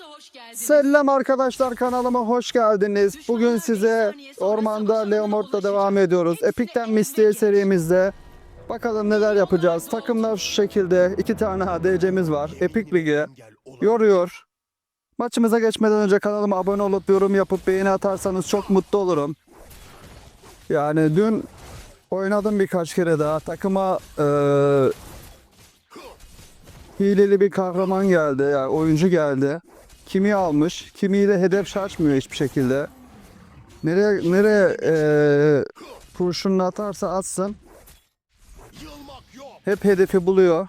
Hoş geldiniz. Selam arkadaşlar kanalıma hoş geldiniz. Bugün size ormanda Leomord'da devam ediyoruz. Epic'ten Mystery serimizde. Bakalım neler yapacağız. Takımlar şu şekilde. iki tane ADC'miz var. Epic Ligi. Yoruyor. Maçımıza geçmeden önce kanalıma abone olup yorum yapıp beğeni atarsanız çok mutlu olurum. Yani dün oynadım birkaç kere daha. Takıma eee hileli bir kahraman geldi. Yani oyuncu geldi. Kimi almış, kimiyle hedef şaşmıyor hiçbir şekilde. Nereye nereye eee kurşununu atarsa atsın. Hep hedefi buluyor.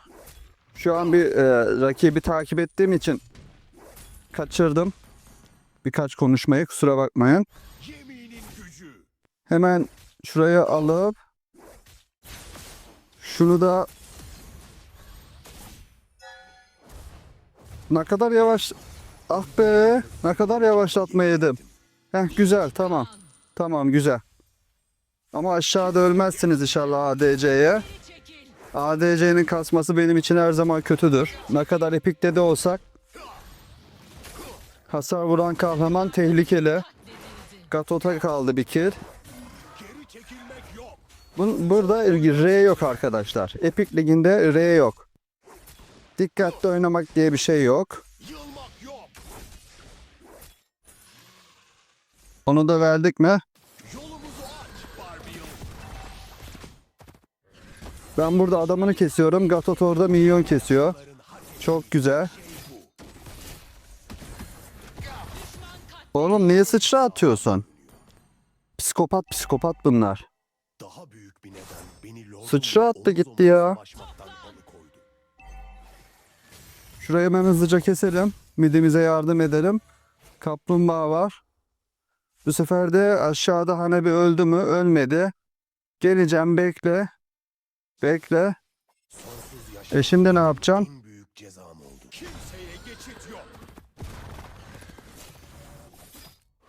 Şu an bir eee, rakibi takip ettiğim için kaçırdım. Birkaç konuşmayı kusura bakmayın. Hemen şuraya alıp şunu da ne kadar yavaş ah be ne kadar yavaşlatma yedim. Heh güzel tamam. Tamam güzel. Ama aşağıda ölmezsiniz inşallah ADC'ye. ADC'nin kasması benim için her zaman kötüdür. Ne kadar epikte de olsak hasar vuran kahraman tehlikeli. Gatot'a kaldı bir kill. Bun, burada R yok arkadaşlar. Epic Ligi'nde R yok. Dikkatli oynamak diye bir şey yok. Onu da verdik mi? Ben burada adamını kesiyorum. Gatot orada milyon kesiyor. Çok güzel. Oğlum niye sıçra atıyorsun? Psikopat psikopat bunlar. Sıçra attı gitti ya. Şurayı hemen hızlıca keselim. Midimize yardım edelim. Kaplumbağa var. Bu sefer de aşağıda Hanebi öldü mü? Ölmedi. Geleceğim bekle. Bekle. E şimdi ne yapacağım? en büyük cezam oldu. Kimseye geçit yok.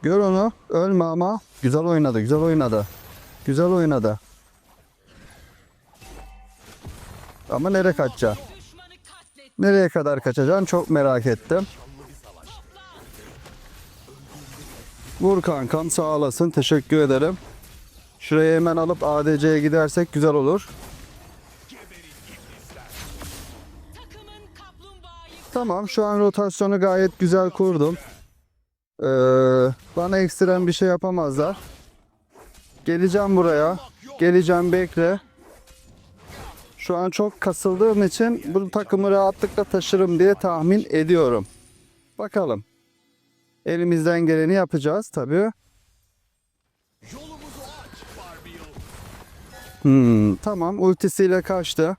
Gör onu. Ölme ama. Güzel oynadı. Güzel oynadı. Güzel oynadı. Ama nereye kaçacaksın? Nereye kadar kaçacaksın? Çok merak ettim. Vur kankam sağ olasın. Teşekkür ederim. Şurayı hemen alıp ADC'ye gidersek güzel olur. Tamam şu an rotasyonu gayet güzel kurdum. Ee, bana ekstrem bir şey yapamazlar. Geleceğim buraya. Geleceğim bekle. Şu an çok kasıldığım için bu takımı rahatlıkla taşırım diye tahmin ediyorum. Bakalım. Elimizden geleni yapacağız tabii. Hmm, tamam ultisiyle kaçtı.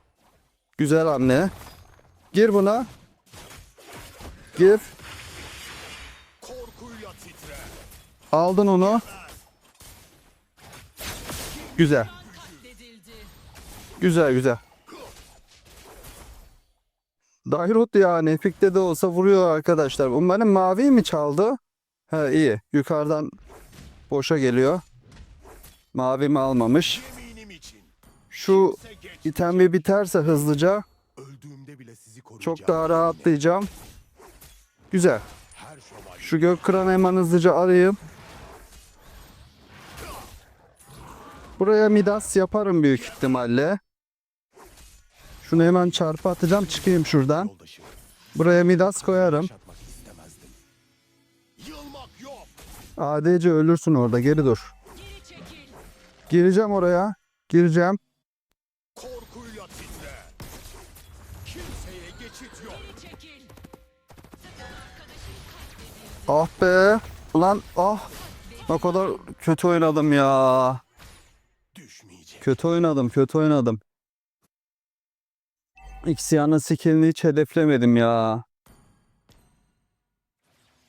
Güzel hamle. Gir buna. Gir. Aldın onu. Güzel. Güzel güzel. Dairot ya Nefik'te de olsa vuruyor arkadaşlar. Umarım mavi mi çaldı? Ha iyi. Yukarıdan boşa geliyor. Mavi mi almamış? Şu item bir biterse hızlıca çok daha rahatlayacağım. Güzel. Şu gök kıranı hemen hızlıca arayayım. Buraya Midas yaparım büyük ihtimalle. Şunu hemen çarpı atacağım çıkayım şuradan. Buraya Midas koyarım. ADC ölürsün orada geri dur. Gireceğim oraya. Gireceğim. Ah be. Ulan ah. Ne kadar kötü oynadım ya. Kötü oynadım, kötü oynadım. Ixia'nın skillini hiç hedeflemedim ya.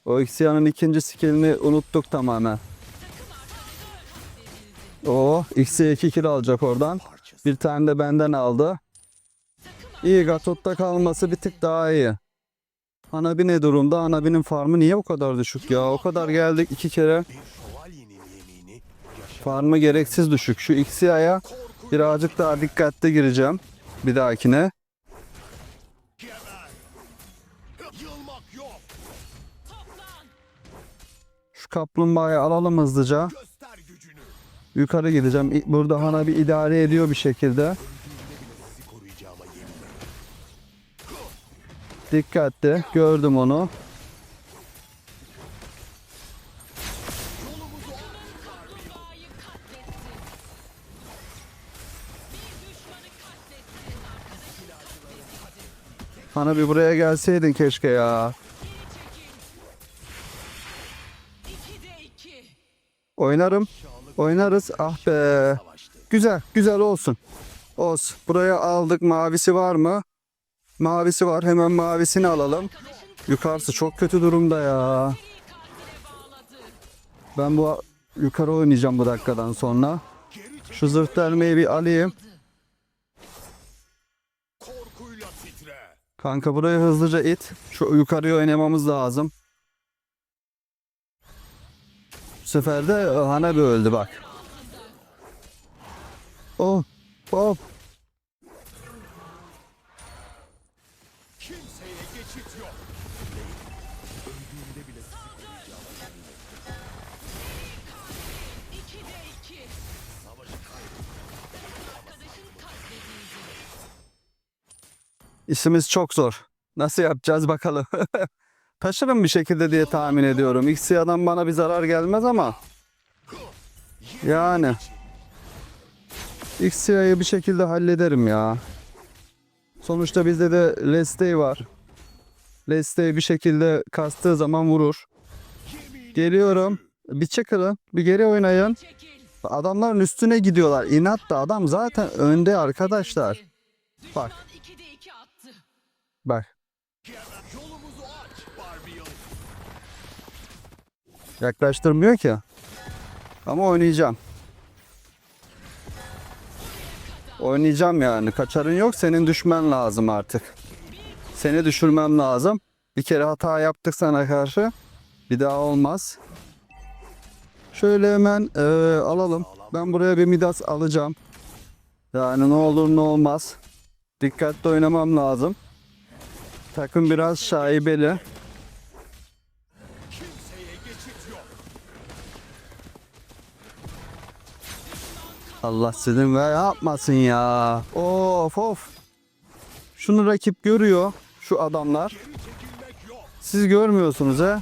O Ixia'nın ikinci skillini unuttuk tamamen. O Xia 2 kill alacak oradan. Bir tane de benden aldı. İyi Gatot'ta kalması bir tık daha iyi. Hanabi ne durumda? Hanabi'nin farmı niye o kadar düşük ya? O kadar geldik iki kere. Farmı gereksiz düşük. Şu Ixia'ya birazcık daha dikkatli gireceğim. Bir dahakine. Kaplumbağayı alalım hızlıca. Yukarı gideceğim. Burada Hana bir idare ediyor bir şekilde. Dikkatli. Gördüm onu. Hana bir buraya gelseydin keşke ya. Oynarım. Oynarız. Ah be. Güzel. Güzel olsun. Olsun. Buraya aldık. Mavisi var mı? Mavisi var. Hemen mavisini alalım. Yukarısı çok kötü durumda ya. Ben bu yukarı oynayacağım bu dakikadan sonra. Şu zırh delmeyi bir alayım. Kanka burayı hızlıca it. Şu yukarıya oynamamız lazım. Bu sefer de Hanabi öldü bak. Oh, hop. Katledildi. İşimiz çok zor. Nasıl yapacağız bakalım. Taşırım bir şekilde diye tahmin ediyorum. Xya'dan bana bir zarar gelmez ama. Yani. Xya'yı bir şekilde hallederim ya. Sonuçta bizde de Lestey var. Lestey bir şekilde kastığı zaman vurur. Geliyorum. Bir çıkın. Bir geri oynayın. Adamların üstüne gidiyorlar. İnat da adam zaten önde arkadaşlar. Bak. Bak. Yaklaştırmıyor ki. Ama oynayacağım. Oynayacağım yani. Kaçarın yok. Senin düşmen lazım artık. Seni düşürmem lazım. Bir kere hata yaptık sana karşı. Bir daha olmaz. Şöyle hemen eee, alalım. Ben buraya bir Midas alacağım. Yani ne olur ne olmaz. Dikkatli oynamam lazım. Takım biraz şaibeli. Allah sizin ve yapmasın ya. Of of. Şunu rakip görüyor. Şu adamlar. Siz görmüyorsunuz he.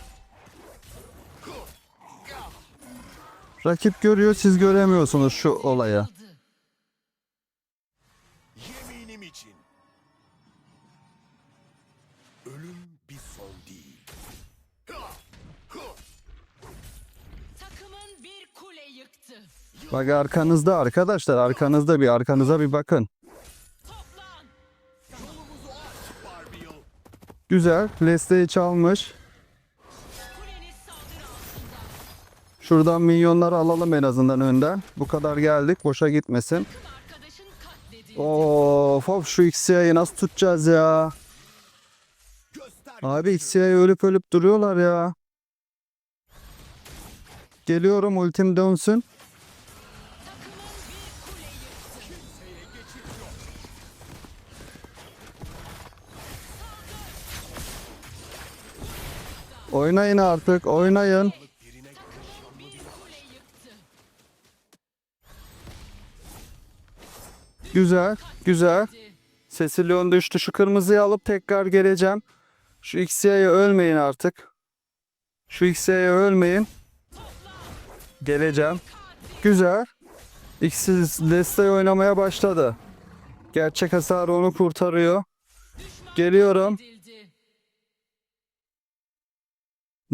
Rakip görüyor siz göremiyorsunuz şu olayı. Bak arkanızda arkadaşlar arkanızda bir arkanıza bir bakın. Güzel. Lesteyi çalmış. Şuradan milyonları alalım en azından önden. Bu kadar geldik. Boşa gitmesin. Of of şu Xya'yı nasıl tutacağız ya? Abi. Xya'yı ölüp ölüp duruyorlar ya. Geliyorum ultim dönsün. Oynayın artık oynayın. Güzel güzel. Sesilyon düştü. Şu kırmızıyı alıp tekrar geleceğim. Şu Xya'yı ölmeyin artık. Şu Xya'yı ölmeyin. Geleceğim. Güzel. X'siz desteği oynamaya başladı. Gerçek hasar onu kurtarıyor. Geliyorum.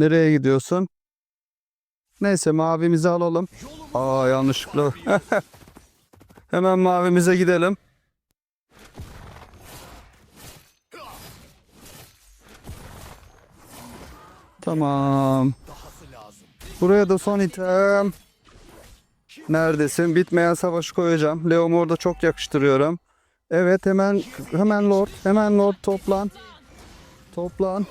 Nereye gidiyorsun? Neyse mavimizi alalım. Aa yanlışlıkla. Hemen mavimize gidelim. Tamam. Buraya da son item. Neredesin? Bitmeyen savaşı koyacağım. Leomor'da çok yakıştırıyorum. Evet hemen hemen Lord. Hemen Lord toplan. Toplan.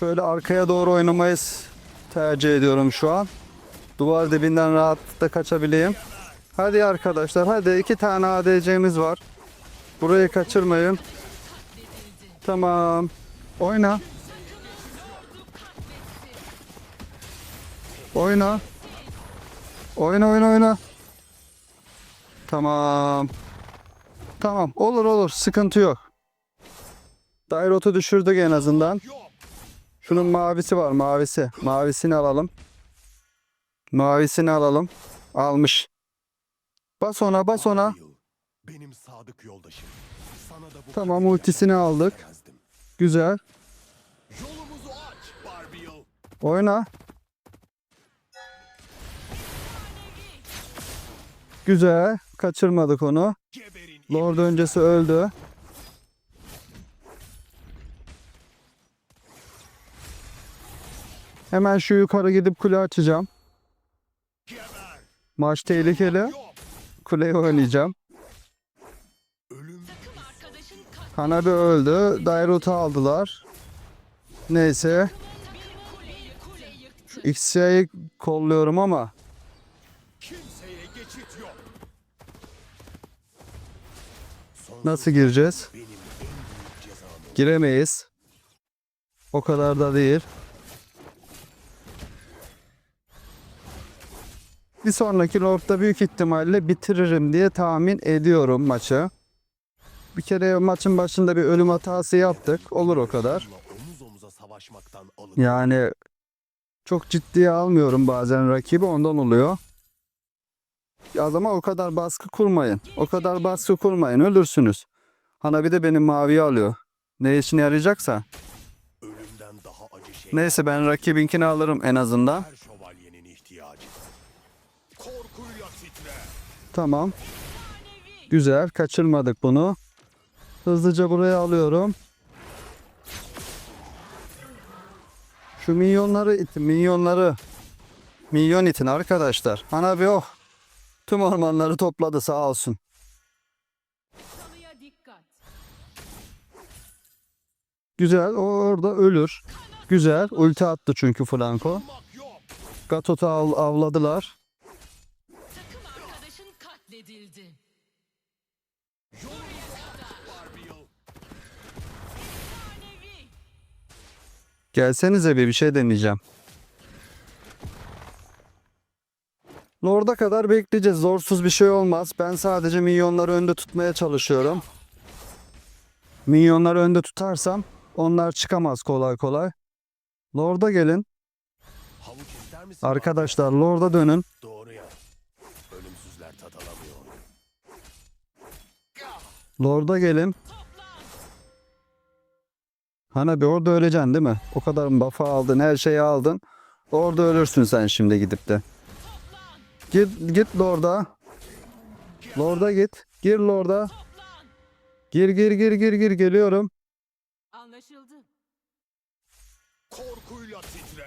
Şöyle arkaya doğru oynamayı tercih ediyorum şu an. Duvar dibinden rahatlıkla kaçabileyim. Hadi arkadaşlar hadi iki tane ADC'miz var. Burayı kaçırmayın. Tamam. Oyna. Oyna. Oyna oyna oyna. Tamam. Tamam olur olur sıkıntı yok. Dairot'u düşürdük en azından. Şunun mavisi var mavisi. Mavisini alalım. Mavisini alalım. Almış. Bas ona bas ona. Benim sadık yoldaşım. Sana da bu Tamam ultisini aldık. Güzel. Yolumuzu aç Barbiel. Oyna. Güzel. Kaçırmadık onu. Lord öncesi öldü. Hemen şu yukarı gidip kule açacağım. Maç tehlikeli. Kuleyi oynayacağım. Hanabi öldü. Dairot'u aldılar. Neyse. Yıktı. X'yi kolluyorum ama nasıl gireceğiz? Giremeyiz. O kadar da değil. Bir sonraki lobda büyük ihtimalle bitiririm diye tahmin ediyorum maçı. Bir kere maçın başında bir ölüm hatası yaptık. Olur o kadar. Yani çok ciddiye almıyorum bazen rakibi ondan oluyor. Ya ama o kadar baskı kurmayın. O kadar baskı kurmayın ölürsünüz. Hana bir de benim maviyi alıyor. Ne işine yarayacaksa. Neyse ben rakibinkini alırım en azından. Tamam. Güzel kaçırmadık bunu. Hızlıca buraya alıyorum. Şu minyonları itin, minyonları. Minyon itin arkadaşlar. Hanabi oh. Tüm ormanları topladı sağ olsun. Güzel o orada ölür. Güzel ulti attı çünkü yok. Gatot'u av- avladılar. Gelsenize bir bir şey deneyeceğim. Lord'a kadar bekleyeceğiz. Zorsuz bir şey olmaz. Ben sadece minyonları önde tutmaya çalışıyorum. Minyonları önde tutarsam onlar çıkamaz kolay kolay. Lord'a gelin. Arkadaşlar Lord'a dönün. Lord'a gelin. Hani bir orada öleceksin değil mi? O kadar buff'ı aldın, her şeyi aldın. Orada ölürsün sen şimdi gidip de. Git, git Lord'a. Lord'a git. Gir Lord'a. Gir gir gir gir gir geliyorum. Anlaşıldı. Korkuyla titre.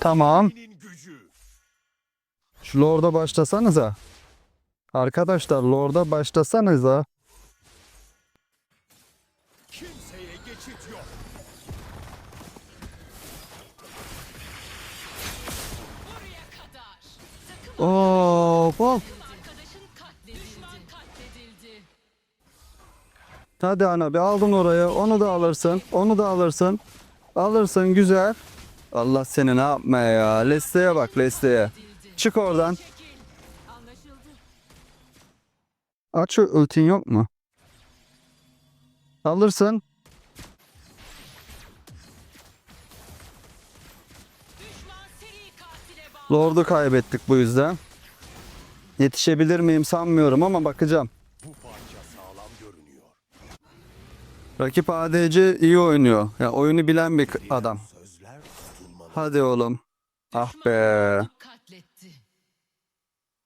Tamam. Şu Lord'a başlasanıza. Arkadaşlar Lord'a başlasanıza. Katledildi. Hadi ana bir aldın orayı. Onu da alırsın. Onu da alırsın. Alırsın güzel. Allah seni ne yapma ya. Leste'ye bak Leste'ye. Çık oradan. Aç şu ultin yok mu? Alırsın. Lord'u kaybettik bu yüzden. Yetişebilir miyim sanmıyorum ama bakacağım. Rakip ADC iyi oynuyor. Ya oyunu bilen bir adam. Hadi oğlum. Ah be.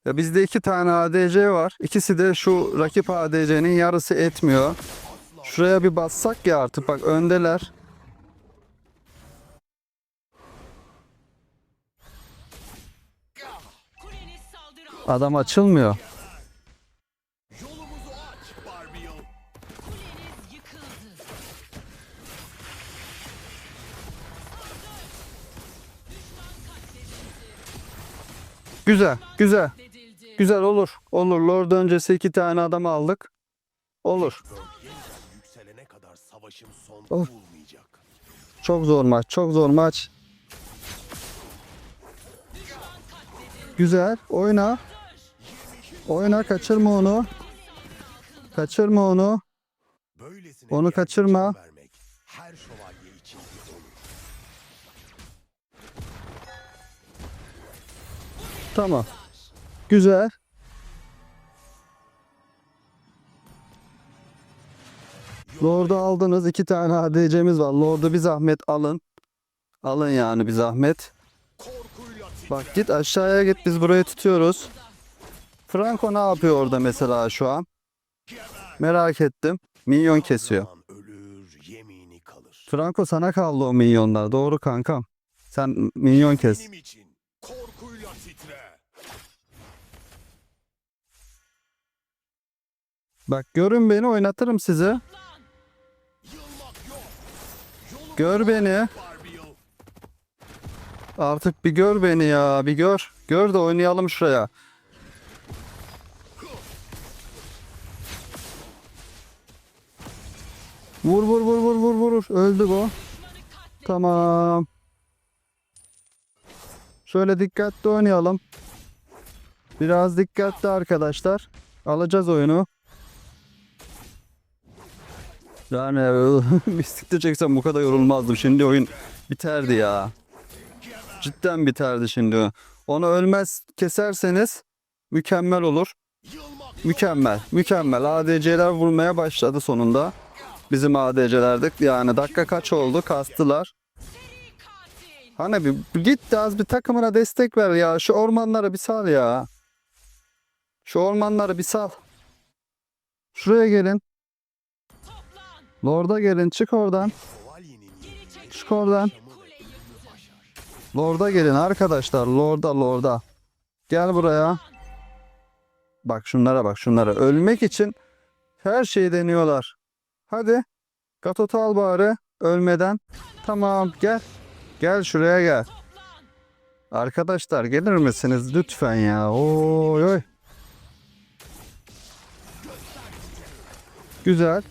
Ya bizde iki tane ADC var. İkisi de şu rakip ADC'nin yarısı etmiyor. Şuraya bir bassak ya artık bak öndeler. Adam açılmıyor. Güzel, güzel. Güzel olur. Olur. Lord öncesi iki tane adam aldık. Olur. Bulmayacak. Çok zor maç. Çok zor maç. Güzel. Oyna. Oyna kaçırma onu. Kaçırma onu. Onu kaçırma. Tamam. Güzel. Lord'u aldınız. iki tane ADC'miz var. Lord'u bir zahmet alın. Alın yani bir zahmet. Bak git aşağıya git biz burayı tutuyoruz. Franco ne yapıyor orada mesela şu an? Merak ettim. Minyon kesiyor. Franco sana kaldı o minyonlar. Doğru kankam. Sen minyon kes. Bak görün beni oynatırım. Yolumuz Gör beni. Artık bir gör beni ya. Bir gör. Gör de oynayalım şuraya. Vur vur vur vur vur vur. Öldü bu. Tamam. Şöyle dikkatli oynayalım. Biraz dikkatli arkadaşlar. Alacağız oyunu. Yani mistikte çeksem bu kadar yorulmazdım. Şimdi oyun biterdi ya. Cidden biterdi şimdi. Onu ölmez keserseniz mükemmel olur. Mükemmel. Mükemmel. ADC'ler vurmaya başladı sonunda. Bizim ADC'lerdik. Yani dakika kaç oldu? Kastılar. Hani bir git de az bir takımına destek ver ya. Şu ormanlara bir sal ya. Şu ormanlara bir sal. Şuraya gelin. Lord'a gelin. Çık oradan. Çık oradan. Lord'a gelin arkadaşlar. Lord'a Lord'a. Gel buraya. Bak şunlara bak şunlara. Ölmek için her şeyi deniyorlar. Hadi. Gatot'u al bari. Ölmeden. Tamam gel. Gel şuraya gel. Arkadaşlar gelir misiniz lütfen ya? Oy oy. Güzel.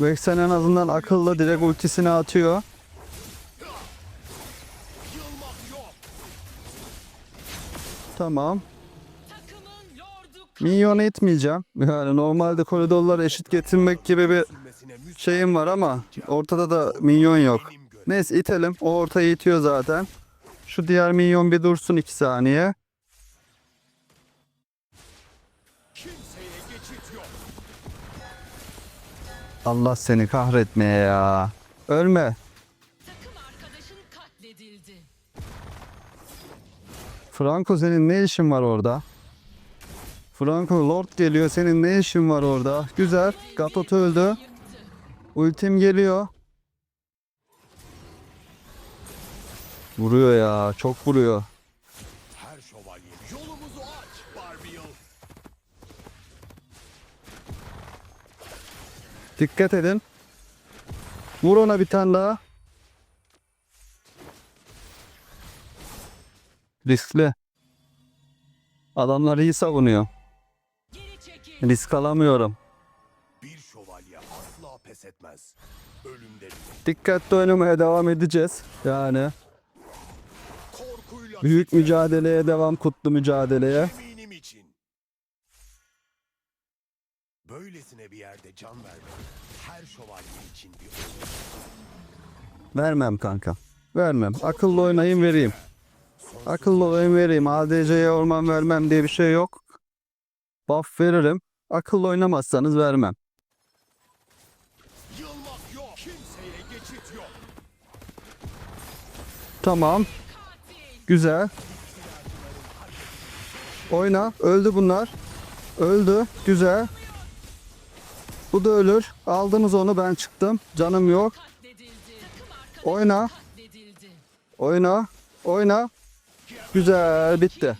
Vexen en azından akıllı direkt ultisini atıyor. Tamam. Minyon etmeyeceğim. Yani normalde koridorları eşit getirmek gibi bir şeyim var ama ortada da minyon yok. Neyse itelim. O ortayı itiyor zaten. Şu diğer minyon bir dursun 2 saniye. Allah seni kahretmeye ya. Ölme. Franco senin ne işin var orada? Franco Lord geliyor. Senin ne işin var orada? Güzel. Gatot öldü. Ultim geliyor. Vuruyor ya. Çok vuruyor. Dikkat edin. Vur ona bir tane daha. Riskli. Adamlar iyi savunuyor. Risk alamıyorum. Bir şövalye asla pes etmez. Ölümde bile. Dikkatli oynamaya devam edeceğiz. Yani Korkuyla büyük mücadeleye devam, kutlu mücadeleye. Eminim için. Böylesine bir yerde can vermek her şövalye için bir. Vermem kanka. Vermem. Akıllı oynayayım vereyim. Akıllı oynayayım vereyim. ADC'ye orman vermem diye bir şey yok. Buff veririm. Akıllı oynamazsanız vermem. Tamam. Güzel. Oyna. Öldü bunlar. Öldü. Güzel. Bu da ölür. Aldınız onu ben çıktım. Canım yok. Oyna. Oyna. Oyna. Güzel. Bitti.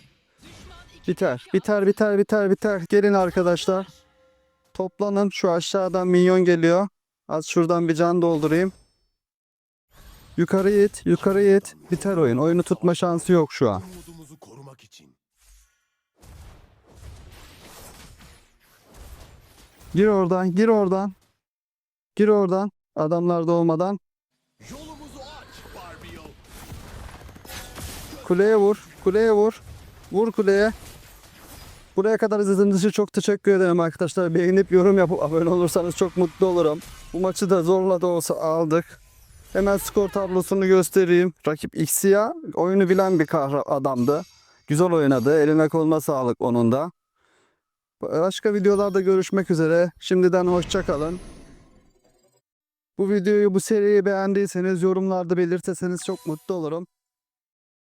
Biter. Biter biter biter biter. Gelin arkadaşlar. Toplanın. Şu aşağıdan minyon geliyor. Az şuradan bir can doldurayım. Yukarı it. Yukarı it. Biter oyun. Oyunu tutma şansı yok şu an. Umudumuzu korumak için. Gir oradan. Gir oradan. Gir oradan. Adamlar da olmadan. Yolumuzu Kuleye vur. Kuleye vur. Vur kuleye. Buraya kadar izlediğiniz için çok teşekkür ederim arkadaşlar. Beğenip yorum yapıp abone olursanız çok mutlu olurum. Bu maçı da zorla da olsa aldık. Hemen skor tablosunu göstereyim. Rakip Xia oyunu bilen bir adamdı. Güzel oynadı. Eline koluna sağlık onun da. Başka videolarda görüşmek üzere. Şimdiden hoşça kalın. Bu videoyu, bu seriyi beğendiyseniz yorumlarda belirtirseniz çok mutlu olurum.